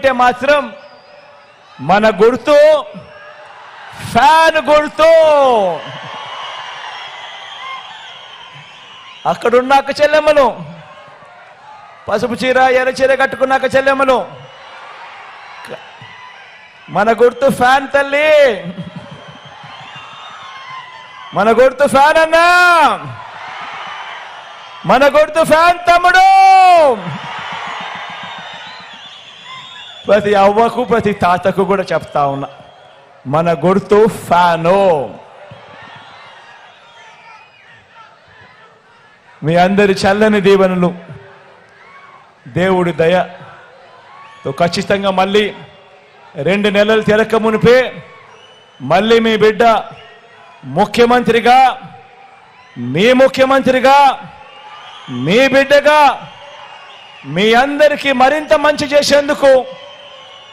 అంటే మాత్రం మన గుర్తు ఫ్యాన్ గుర్తు అక్కడున్నాక చెల్లెమ్మలు. పసుపు చీర ఎర్ర చీర కట్టుకున్నాక చెల్లెమ్మలు. మన గుర్తు ఫ్యాన్ తల్లి. మన గుర్తు ఫ్యాన్ అన్నా. మన గుర్తు ఫ్యాన్ తమ్ముడు. ప్రతి అవ్వకు ప్రతి తాతకు కూడా చెప్తా ఉన్నా. మన గుర్తు ఫ్యాను. మీ అందరి చల్లని దీవెనలు. దేవుడి దయతో ఖచ్చితంగా మళ్ళీ రెండు నెలలు తిరక మునిపే మళ్ళీ మీ బిడ్డ ముఖ్యమంత్రిగా మీ ముఖ్యమంత్రిగా మీ బిడ్డగా మీ అందరికీ మరింత మంచి చేసేందుకు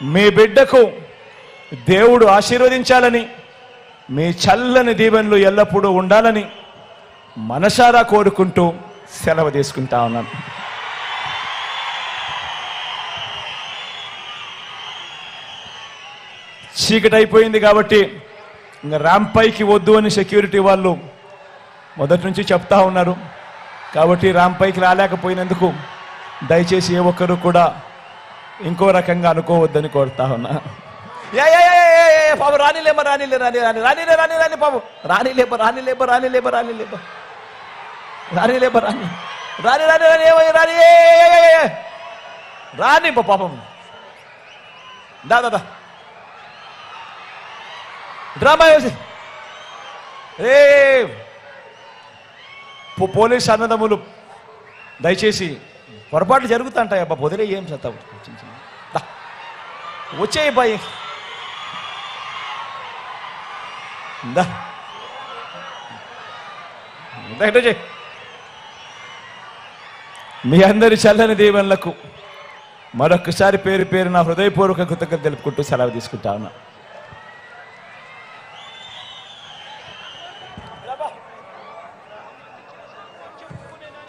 మీ బిడ్డకు దేవుడు ఆశీర్వదించాలని మీ చల్లని దీవెనలు ఎల్లప్పుడూ ఉండాలని మనసారా కోరుకుంటూ సెలవు తీసుకుంటా ఉన్నాను. చీకటి అయిపోయింది కాబట్టి ఇంకా ర్యాంప్ పైకి వద్దు అని సెక్యూరిటీ వాళ్ళు మొదటి నుంచి చెప్తా ఉన్నారు. కాబట్టి ర్యాంప్ పైకి రాలేకపోయినందుకు దయచేసి ఏ ఒక్కరు కూడా ఇంకో రకంగా అనుకోవద్దని కోరుతా ఉన్నా. ఏ, ఏ, ఏ, ఏ, ఏ, ఏ, పాపం రానిలేమ రానిలే రాని రాని రానిలే రాని రాని పాపం. రానిలేప రానిలేప రానిలేప రానిలేప రానిలేప రాని రాని రాని రాని ఏమై రాని ఏ. రాని పా- పాపం. దా దా డ్రామా ఏ పో- పోలీస్ అన్నదమ్ములు దయచేసి పొరపాట్లు జరుగుతుంటాయి అబ్బా పొదిలే ఏం చేస్తావు? వచ్చేయి బాయ్. మీ అందరి చల్లని దీవెనలకు మరొకసారి పేరు పేరు నా హృదయపూర్వక కృతజ్ఞత తెలుపుకుంటూ సెలవు తీసుకుంటా ఉన్నా.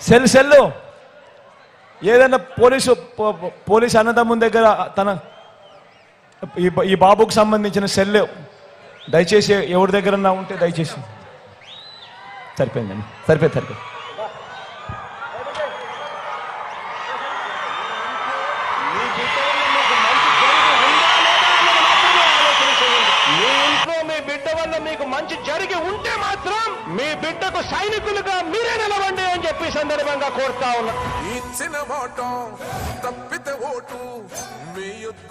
Cell cell. ఏదైనా పోలీసు పో- పోలీసు అన్నదమ్ముని దగ్గర తన ఈ బాబుకు సంబంధించిన సెల్ దయచేసి ఎవరి దగ్గరన్నా ఉంటే దయచేసి. సరిపోయిందండి. సరిపోయింది సరిపోయింది. మీ ఇంట్లో మీ బిడ్డ వల్ల మీకు మంచి జరిగి ఉంటే మాత్రం మీ బిడ్డకు సైనికులుగా మీరే నిలవండి అని చెప్పి సందర్భంగా కోరుతా ఉన్నా. ఇచ్చిన మాట ఓటు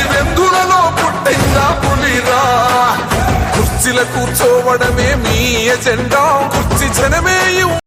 పులి వెందులలో పుట్టిందా పులిరా? కుర్చీల కూర్చోవడమే మీ ఎజెండా. కుర్చీ జనమే ఈ